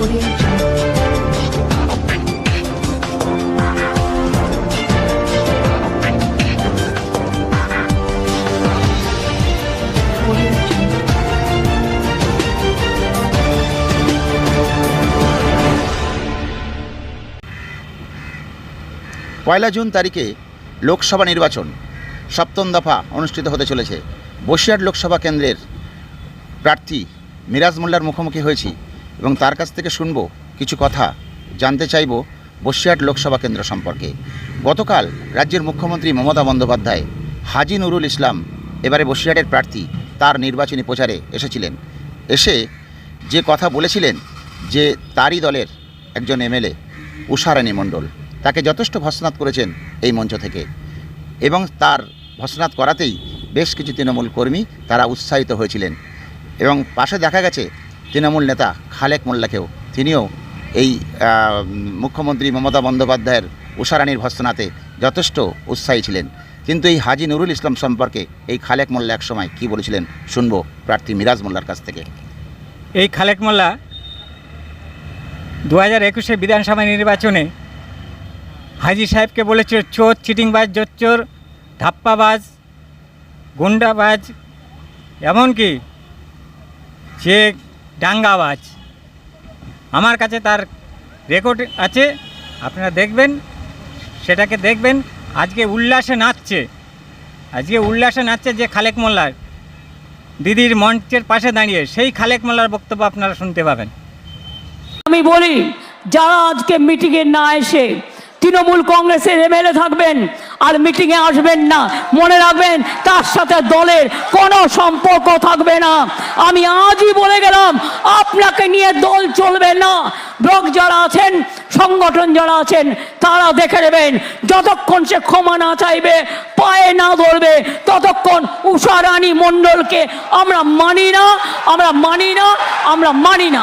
পয়লা June তারিখে লোকসভা নির্বাচন। সপ্তম দফা অনুষ্ঠিত হতে চলেছে। বসিরহাট লোকসভা কেন্দ্রের প্রার্থী মিরাজ মোল্লার মুখোমুখি হয়েছি। এবং তার কাছ থেকে শুনব, কিছু কথা, জানতে চাইব বসিরহাট লোকসভা কেন্দ্র সম্পর্কে। গতকাল রাজ্যের মুখ্যমন্ত্রী মমতা বন্দ্যোপাধ্যায় হাজি নুরুল ইসলাম, এবারে বসিরহাটের প্রার্থী, তার নির্বাচনী প্রচারে এসেছিলেন। এসে যে কথা বলেছিলেন, যে তারই দলের একজন এমএলএ, উষারানী মণ্ডল, তাকে যথেষ্ট ভর্সনাত করেছেন এই মঞ্চ থেকে। এবং তার ভর্সনাত করাতেই বেশ কিছু তৃণমূল কর্মী তারা উৎসাহিত হয়েছিলেন। এবং পাশে দেখা গেছে তৃণমূল নেতা খালেক মোল্লাকেও, তিনিও এই মুখ্যমন্ত্রী মমতা বন্দ্যোপাধ্যায়ের উষারানীর ভর্সনাতে যথেষ্ট উৎসাহী ছিলেন। কিন্তু এই হাজি নুরুল ইসলাম সম্পর্কে এই খালেক মোল্লা এক সময় কী বলেছিলেন, শুনব প্রার্থী মিরাজ মোল্লার কাছ থেকে। এই খালেক মোল্লা দু হাজার একুশে বিধানসভা নির্বাচনে হাজি সাহেবকে বলেছে চোর, চিটিংবাজ, জোচ্চোর, ধাপ্পাবাজ, গুন্ডাবাজ। এমনকি যে ডাঙ্গাবাজ। আমার কাছে তার রেকর্ড আছে, আপনারা দেখবেন, সেটাকে দেখবেন। আজকে উল্লাসে নাচছে। আজকে উল্লাসে নাচছে যে খালেক মোল্লার দিদির মঞ্চের পাশে দাঁড়িয়ে, সেই খালেক মোল্লার বক্তব্য আপনারা শুনতে পাবেন। আমি বলি, যারা আজকে মিটিংয়ে না এসে তৃণমূল কংগ্রেসের এমএলএ থাকবেন আর মিটিংয়ে আসবেন না। মনে রাখবেন, তার সাথে দলের কোনো সম্পর্ক থাকবে না। আমি আজই বলে গেলাম, আপনাকে নিয়ে দল চলবে না। ব্লক যারা আছেন, সংগঠন যারা আছেন, তারা দেখে নেবেন, যতক্ষণ সে ক্ষমা না চাইবে, পায়ে না ধরবে, ততক্ষণ উষা রানী মণ্ডলকে আমরা মানি না, আমরা মানি না, আমরা মানি না।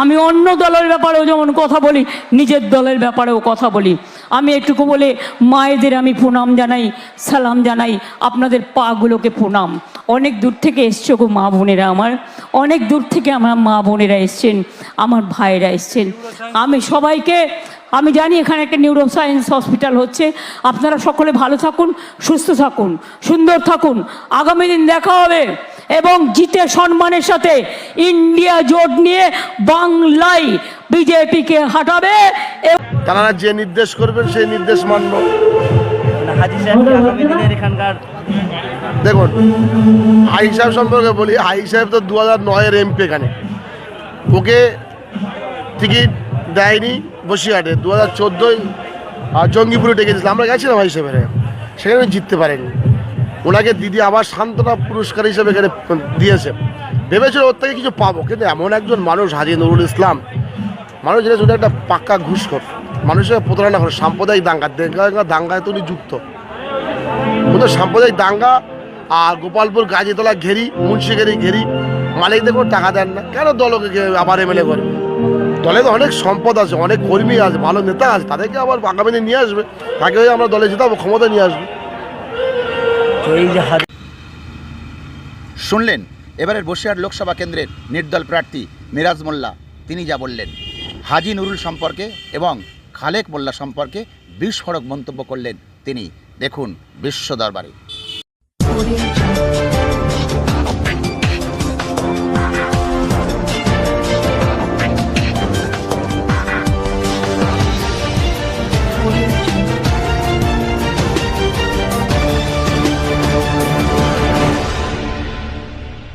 আমি অন্য দলের ব্যাপারেও যেমন কথা বলি, নিজের দলের ব্যাপারেও কথা বলি। আমি একটুকু বলে মায়েদের আমি প্রণাম জানাই, সালাম জানাই, আপনাদের পাগুলোকে প্রণাম। অনেক দূর থেকে এসছো গো মা বোনেরা আমার। অনেক দূর থেকে আমার মা বোনেরা এসছেন, আমার ভাইয়েরা এসছেন। আমি সবাইকে, আমি জানি এখানে একটা নিউরো সায়েন্স হসপিটাল হচ্ছে। আপনারা সকলে ভালো থাকুন, সুস্থ থাকুন, সুন্দর থাকুন। আগামী দিন দেখা হবে। এবং জিতে সম্মানের সাথে ইন্ডিয়া জোট নিয়ে বাংলায় বিজেপিকে হাঁটাবে তারা যে নির্দেশ করবেন সেই নির্দেশ মানব। মানে দেখুন হাই সাহেব সম্পর্কে বলি হাই সাহেব তো দু হাজার নয়ের এমপি এখানে। ওকে টিকিট দেয়নি বসিরহাটে। দু হাজার চোদ্দোয় জঙ্গিপুরে ডেকেছিলাম আমরা গেছিলাম হাই সাহেবের সেখানে জিততে পারেনি। ওনাকে দিদি আবার সান্ত্বনা পুরস্কার হিসেবে এখানে দিয়েছে। ভেবেছিল ওর থেকে কিছু পাবো, কিন্তু এমন একজন মানুষ, হাজি নুরুল ইসলাম। মানুষ যেটা শুধু একটা পাক্কা ঘুষখোর। মানুষের প্রতারণা করে। সাম্প্রদায়িক দাঙ্গা। দাঙ্গা দাঙ্গায় তো উনি যুক্ত। ওদের সাম্প্রদায়িক দাঙ্গা আর গোপালপুর গাজীতলা ঘেরি, মুন্সিগেরি ঘেরি, মালিকদের কোনো টাকা দেন না। কেন দলকে আবার এমএলএ করে? দলে তো অনেক সম্পদ আছে, অনেক কর্মী আছে, ভালো নেতা আছে। তাদেরকে আবার আগামী নিয়ে আসবে। তাকে আমরা দলে যেতাম ক্ষমতা নিয়ে আসবে। শুনলেন? এবারের বসিরহাট লোকসভা কেন্দ্রের নির্দল প্রার্থী মিরাজ মোল্লা। তিনি যা বললেন। হাজি নুরুল সম্পর্কে এবং খালেক মোল্লা সম্পর্কে বিস্ফোরক মন্তব্য করলেন তিনি। দেখুন বিশ্ব দরবারে.